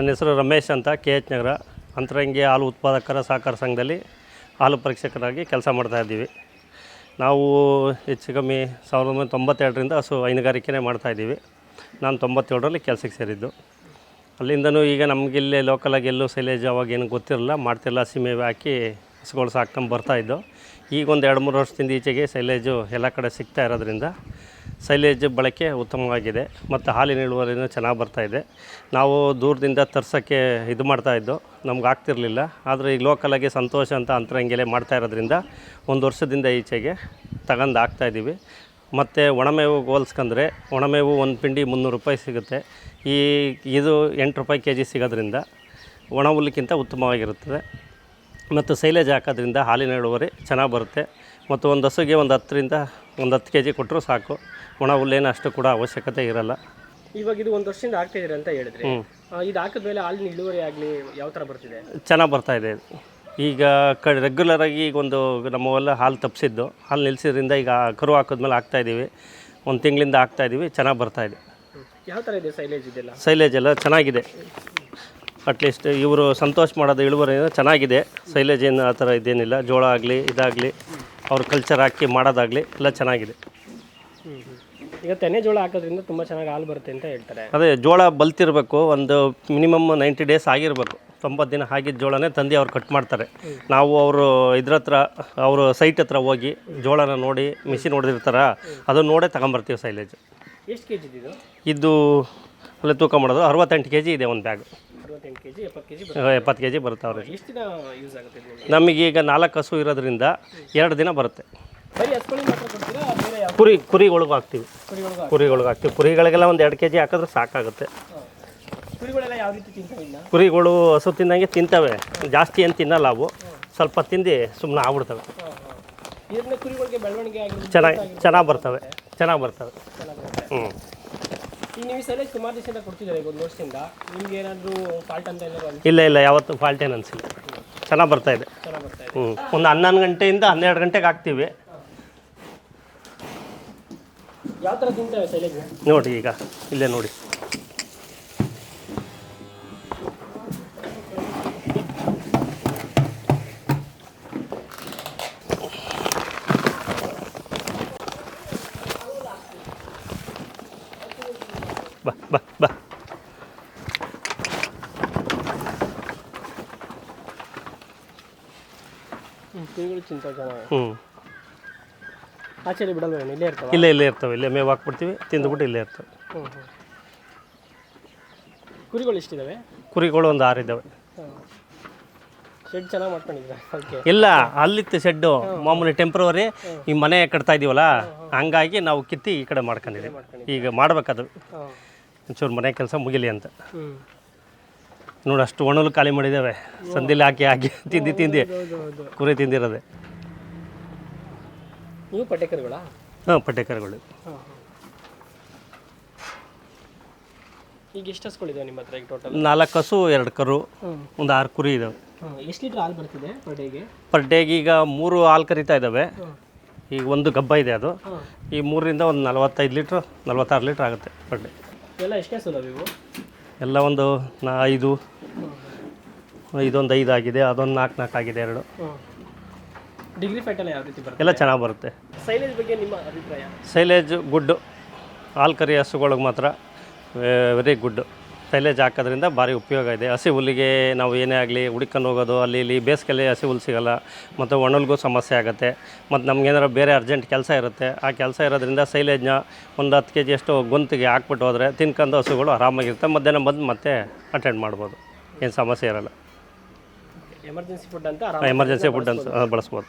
ನನ್ನ ಹೆಸರು ರಮೇಶ್ ಅಂತ, ಕೆ ಎಚ್ ನಗರ. ಅಂತರಂಗಿ ಹಾಲು ಉತ್ಪಾದಕರ ಸಹಕಾರ ಸಂಘದಲ್ಲಿ ಹಾಲು ಪರೀಕ್ಷಕರಾಗಿ ಕೆಲಸ ಮಾಡ್ತಾಯಿದ್ದೀವಿ ನಾವು ಹೆಚ್ಚು ಕಮ್ಮಿ ಸಾವಿರದ ಒಂಬೈನೂರ ತೊಂಬತ್ತೆರಡರಿಂದ ಹಸು ಹೈನುಗಾರಿಕೆನೇ ಮಾಡ್ತಾಯಿದ್ದೀವಿ ನಾನು ತೊಂಬತ್ತೇಳರಲ್ಲಿ ಕೆಲಸಕ್ಕೆ ಸೇರಿದ್ದು. ಅಲ್ಲಿಂದನೂ ಈಗ ನಮಗಿಲ್ಲಿ ಲೋಕಲಾಗಿ ಎಲ್ಲೂ ಸೈಲೇಜ್ ಅವಾಗ ಏನು ಗೊತ್ತಿರಲಿಲ್ಲ ಮಾಡ್ತಿರಲ್ಲ ಸೀಮೆ ಹಾಕಿ ಹಸುಗಳು ಸಾಕೊಂಡು ಬರ್ತಾಯಿದ್ದು ಈಗ ಒಂದು ಎರಡು ಮೂರು ವರ್ಷದಿಂದ ಈಚೆಗೆ ಸೈಲೇಜು ಎಲ್ಲ ಕಡೆ ಸಿಗ್ತಾ ಇರೋದ್ರಿಂದ ಸೈಲೇಜ್ ಬಳಕೆ ಉತ್ತಮವಾಗಿದೆ ಮತ್ತು ಹಾಲಿನ ಇಳುವರಿನೂ ಚೆನ್ನಾಗಿ ಬರ್ತಾಯಿದೆ ನಾವು ದೂರದಿಂದ ತರ್ಸೋಕ್ಕೆ ಇದು ಮಾಡ್ತಾಯಿದ್ದು ನಮ್ಗೆ ಆಗ್ತಿರಲಿಲ್ಲ. ಆದರೆ ಈಗ ಲೋಕಲಾಗಿ ಸಂತೋಷ ಅಂತ ಅಂತರಂಗೆಲೆ ಮಾಡ್ತಾ ಇರೋದ್ರಿಂದ ಒಂದು ವರ್ಷದಿಂದ ಈಚೆಗೆ ತಗೊಂಡು ಹಾಕ್ತಾಯಿದ್ದೀವಿ ಮತ್ತು ಒಣಮೇವು ಹೋಲ್ಸ್ಕೊಂಡ್ರೆ ಒಣಮೇವು ಒಂದು ಪಿಂಡಿ ಮುನ್ನೂರು ರೂಪಾಯಿ ಸಿಗುತ್ತೆ. ಈ ಇದು ಎಂಟು ರೂಪಾಯಿ ಕೆ ಜಿ ಸಿಗೋದ್ರಿಂದ ಒಣ ಹುಲ್ಲಿಗಿಂತ ಉತ್ತಮವಾಗಿರುತ್ತದೆ. ಮತ್ತು ಸೈಲೇಜ್ ಹಾಕೋದ್ರಿಂದ ಹಾಲಿನ ಇಳುವರಿ ಚೆನ್ನಾಗಿ ಬರುತ್ತೆ. ಮತ್ತು ಒಂದು ಹಸುಗೆ ಒಂದು ಹತ್ತರಿಂದ ಒಂದು ಹತ್ತು ಕೆ ಜಿ ಕೊಟ್ಟರು ಸಾಕು. ಒಣ ಹುಲ್ಲೇನು ಅಷ್ಟು ಕೂಡ ಅವಶ್ಯಕತೆ ಇರಲ್ಲ. ಇವಾಗ ಇದು ಒಂದು ವರ್ಷದಿಂದ ಆಗ್ತಾ ಇದ್ದೀರಿ ಅಂತ ಹೇಳಿದ್ರೆ ಇದು ಹಾಕಿದ್ಮೇಲೆ ಹಾಲಿನ ಇಳುವರಿ ಆಗಲಿ ಯಾವ ಥರ ಬರ್ತಿದೆ? ಚೆನ್ನಾಗಿ ಬರ್ತಾ ಇದೆ. ಈಗ ಕ ರೆಗ್ಯುಲರಾಗಿ ಈಗ ಒಂದು ನಮ್ಮವೆಲ್ಲ ಹಾಲು ತಪ್ಪಿಸಿದ್ದು ಹಾಲು ನಿಲ್ಲಿಸಿದ್ರಿಂದ ಈಗ ಕರು ಹಾಕಿದ್ಮೇಲೆ ಹಾಕ್ತಾಯಿದ್ದೀವಿ ಒಂದು ತಿಂಗಳಿಂದ ಹಾಕ್ತಾಯಿದ್ದೀವಿ ಚೆನ್ನಾಗಿ ಬರ್ತಾಯಿದೆ ಯಾವ ಥರ ಇದೆ ಸೈಲೇಜ್ ಇದೆಲ್ಲ? ಸೈಲೇಜ್ ಎಲ್ಲ ಚೆನ್ನಾಗಿದೆ. ಅಟ್ಲೀಸ್ಟ್ ಇವರು ಸಂತೋಷ ಮಾಡೋದು ಇಳುವರಿ ಚೆನ್ನಾಗಿದೆ. ಸೈಲೇಜ್ ಏನು ಆ ಥರ ಇದೇನಿಲ್ಲ. ಜೋಳ ಆಗಲಿ ಇದಾಗಲಿ ಅವ್ರ ಕಲ್ಚರ್ ಹಾಕಿ ಮಾಡೋದಾಗಲಿ ಎಲ್ಲ ಚೆನ್ನಾಗಿದೆ. ಈಗ ತೆನೆ ಜೋಳ ಹಾಕೋದ್ರಿಂದ ತುಂಬ ಚೆನ್ನಾಗಿ ಹಾಲು ಬರುತ್ತೆ ಅಂತ ಹೇಳ್ತಾರೆ. ಅದೇ ಜೋಳ ಬಲ್ತಿರಬೇಕು. ಒಂದು ಮಿನಿಮಮ್ ನೈಂಟಿ ಡೇಸ್ ಆಗಿರಬೇಕು. ತೊಂಬತ್ತು ದಿನ ಆಗಿದ್ದ ಜೋಳನೇ ತಂದು ಅವ್ರು ಕಟ್ ಮಾಡ್ತಾರೆ. ನಾವು ಅವರು ಇದ್ರ ಹತ್ರ ಅವರು ಸೈಟ್ ಹತ್ರ ಹೋಗಿ ಜೋಳನ ನೋಡಿ ಮಿಷಿನ್ ಹೊಡೆದಿರ್ತಾರ ಅದನ್ನ ನೋಡೇ ತಗೊಂಬರ್ತೀವಿ ಸೈಲೇಜ್ ಎಷ್ಟು ಕೆ ಜಿ ಇದು? ಇದು ಅಲ್ಲೇ ತೂಕ ಮಾಡೋದು ಅರವತ್ತೆಂಟು ಕೆ ಜಿ ಇದೆ ಒಂದು ಬ್ಯಾಗ್ ಅರವತ್ತೆಂಟು ಕೆ ಜಿ ಎಪ್ಪತ್ತು ಕೆ ಜಿ ಎಪ್ಪತ್ತು ಕೆ ಜಿ ಬರುತ್ತೆ ಎಷ್ಟು ದಿನ ಯೂಸ್ ಆಗುತ್ತೆ ಇದು? ನಿಮಗೆ ನಮಗೀಗ ನಾಲ್ಕು ಹಸು ಇರೋದ್ರಿಂದ ಎರಡು ದಿನ ಬರುತ್ತೆ. ಬರೀ ಹಸ್ಕೊಳ್ಳಿ ಮಾತ್ರ ಕೊಡ್ತೀರಾ? ಬೇರೆ ಯಾವ ಕುರಿ ಕುರಿಗಳಿಗೂ ಹಾಕ್ತೀವಿ. ಕುರಿಗಳಿಗೂ ಕುರಿಗಳಿಗೆ ಹಾಕ್ತೀವಿ. ಕುರಿಗಳಿಗೆಲ್ಲ ಒಂದು ಎರಡು ಕೆ ಜಿ ಹಾಕಿದ್ರೆ ಸಾಕಾಗುತ್ತೆ. ಕುರಿಗಳೆಲ್ಲ ಯಾವ ರೀತಿ ತಿಂತಾವೆ ಇನ್ನ? ಕುರಿಗಳು ಹಸು ತಿಂದಂಗೆ ತಿಂತವೆ. ಜಾಸ್ತಿ ಏನು ತಿನ್ನಲ್ಲ ಅವು. ಸ್ವಲ್ಪ ತಿಂದು ಸುಮ್ಮನೆ ಆಗ್ಬಿಡ್ತವೆ. ಇದರಿಂದ ಕುರಿಗಳಿಗೆ ಬೆಳವಣಿಗೆ ಆಗಿರೋದು ಚೆನ್ನಾಗಿ ಚೆನ್ನಾಗಿ ಬರ್ತವೆ. ಚೆನ್ನಾಗಿ ಬರ್ತವೆ. ಹ್ಞೂ ಈಗ ನೀವು ಸಲ ಸುಮಾರು ದಿವಸದಿಂದ ಕೊಡ್ತಿದ್ದಾರೆ ಈಗ ಒಂದು ವರ್ಷದಿಂದ. ನಿಮ್ಗೆ ಏನಾದರೂ ಫಾಲ್ಟ್ ಅಂತ ಏನಾದ್ರು ಇಲ್ಲ ಇಲ್ಲ ಯಾವತ್ತು ಫಾಲ್ಟ್ ಏನು ಅನಿಸಿಲ್ಲ. ಚೆನ್ನಾಗಿ ಬರ್ತಾಯಿದೆ ಚೆನ್ನಾಗಿ ಬರ್ತಾ ಇದೆ. ಹ್ಞೂ ಒಂದು ಹನ್ನೊಂದು ಗಂಟೆಯಿಂದ ಹನ್ನೆರಡು ಗಂಟೆಗೆ ಹಾಕ್ತೀವಿ. ಯಾವ ಥರ ತಿಂತೇವೆ ಸೈಲೇಜ್ ನೋಡಿ ಈಗ ಇಲ್ಲೇ ನೋಡಿ. ಬಾ ಬಾ ಬಾ. ಕುರಿಗಳು ಹ್ಞೂ ಆಚೆಲಿ ಬಿಡಲ್ವ ಇಲ್ಲೇ ಇರ್ತಾವೆ? ಇಲ್ಲೇ ಇಲ್ಲೇ ಇರ್ತವೆ ಇಲ್ಲೇ ಮೇವು ಹಾಕ್ಬಿಡ್ತೀವಿ ತಿಂದ್ಬಿಟ್ಟು ಇಲ್ಲೇ ಇರ್ತವೆ. ಹ್ಞೂ ಹ್ಞೂ ಕುರಿಗಳು ಎಷ್ಟಿದ್ದಾವೆ ಕುರಿಗಳು ಒಂದು ಆರು ಇದ್ದಾವೆ ಶೆಡ್ ಚೆನ್ನಾಗಿ ಮಾಡ್ಕೊಂಡಿದ್ದಾರೆ? ಓಕೆ. ಇಲ್ಲ ಅಲ್ಲಿತ್ತು ಶೆಡ್ಡು ಮಾಮೂಲಿ ಟೆಂಪ್ರವರಿ ಈ ಮನೆ ಕಟ್ತಾ ಇದೀವಲ್ಲ ಹಂಗಾಗಿ ನಾವು ಕಿತ್ತಿ ಈ ಕಡೆ ಮಾಡ್ಕೊಂಡಿದ್ದೀವಿ. ಈಗ ಮಾಡ್ಬೇಕದು. ಒಂಚೂರು ಮನೆ ಕೆಲಸ ಮುಗಿಲಿ ಅಂತ. ನೋಡಿ ಅಷ್ಟು ಒಣಲು ಖಾಲಿ ಮಾಡಿದ್ದಾವೆ. ಸಂದಿಲಿ ಹಾಕಿ ಹಾಕಿ ತಿಂದು ತಿಂದು ಕುರಿ ತಿಂದಿರೋದೆ. ನೀವು ಪಟ್ಟೆಕರುಗಳ ಹಾಂ ಪಟ್ಟೆಕರುಗಳು ಈಗ ಎಷ್ಟು ಹಸ್ಗಳಿದಾವೆ ನಿಮ್ಮ ಹತ್ರ ಈಗ ಟೋಟಲ್ ನಾಲ್ಕು ಹಸು ಎರಡು ಕರು ಒಂದು ಆರು ಕುರಿ ಇದಾವೆ. ಎಷ್ಟು ಲೀಟ್ರ್ ಹಾಲು ಬರ್ತಿದೆ ಪರ್ ಡೇಗೆ ಪರ್ ಡೇಗೆ ಈಗ ಮೂರು ಹಾಲು ಕರಿತಾ ಇದ್ದಾವೆ. ಈಗ ಒಂದು ಗಬ್ಬ ಇದೆ ಅದು. ಈ ಮೂರರಿಂದ ಒಂದು ನಲವತ್ತೈದು ಲೀಟ್ರ್ ನಲವತ್ತಾರು ಲೀಟ್ರ್ ಆಗುತ್ತೆ ಪರ್ ಡೇ ಎಲ್ಲ ಎಷ್ಟೇ ಸುಲಭ ಇವು? ಎಲ್ಲ ಒಂದು ನಾ ಐದು ಇದೊಂದು ಐದು ಆಗಿದೆ ಅದೊಂದು ನಾಲ್ಕು ನಾಲ್ಕು ಆಗಿದೆ ಎರಡು. ಡಿಗ್ರಿ ಫೈಟ್ ಎಲ್ಲ ಯಾವ ರೀತಿ ಬರುತ್ತೆ? ಎಲ್ಲ ಚೆನ್ನಾಗಿ ಬರುತ್ತೆ. ಸೈಲೇಜ್ ಬಗ್ಗೆ ನಿಮ್ಮ ಅಭಿಪ್ರಾಯ? ಸೈಲೇಜ್ ಗುಡ್ ಹಾಲು ಕರಿ ಹಸುಗಳಿಗೆ ಮಾತ್ರ ವೆರಿ ಗುಡ್ ಸೈಲೇಜ್ ಹಾಕೋದ್ರಿಂದ ಭಾರಿ ಉಪಯೋಗ ಇದೆ. ಹಸಿ ಹುಲ್ಲಿಗೆ ನಾವು ಏನೇ ಆಗಲಿ ಹುಡುಕೊಂಡು ಹೋಗೋದು ಅಲ್ಲಿ ಇಲ್ಲಿ ಬೇಸಿಗೆಯಲ್ಲಿ ಹಸಿ ಹುಲ್ಲು ಸಿಗೋಲ್ಲ ಮತ್ತು ಒಣಲ್ಗೂ ಸಮಸ್ಯೆ ಆಗುತ್ತೆ ಮತ್ತು ನಮಗೇನಾರು ಬೇರೆ ಅರ್ಜೆಂಟ್ ಕೆಲಸ ಇರುತ್ತೆ ಆ ಕೆಲಸ ಇರೋದ್ರಿಂದ ಸೈಲೇಜ್ನ ಒಂದು ಹತ್ತು ಕೆ ಜಿಯಷ್ಟು ಗೊಂತಿಗೆ ಹಾಕ್ಬಿಟ್ಟು ಹೋದರೆ ತಿನ್ಕೊಂಡು ಹಸುಗಳು ಆರಾಮಾಗಿರುತ್ತೆ. ಮಧ್ಯಾಹ್ನ ಬಂದು ಮತ್ತೆ ಅಟೆಂಡ್ ಮಾಡ್ಬೋದು. ಏನು ಸಮಸ್ಯೆ ಇರೋಲ್ಲ. ಎಮರ್ಜೆನ್ಸಿ ಫುಡ್ ಅಂತ ಎಮರ್ಜೆನ್ಸಿ ಫುಡ್ ಅಂತ ಬಳಸ್ಬೋದು.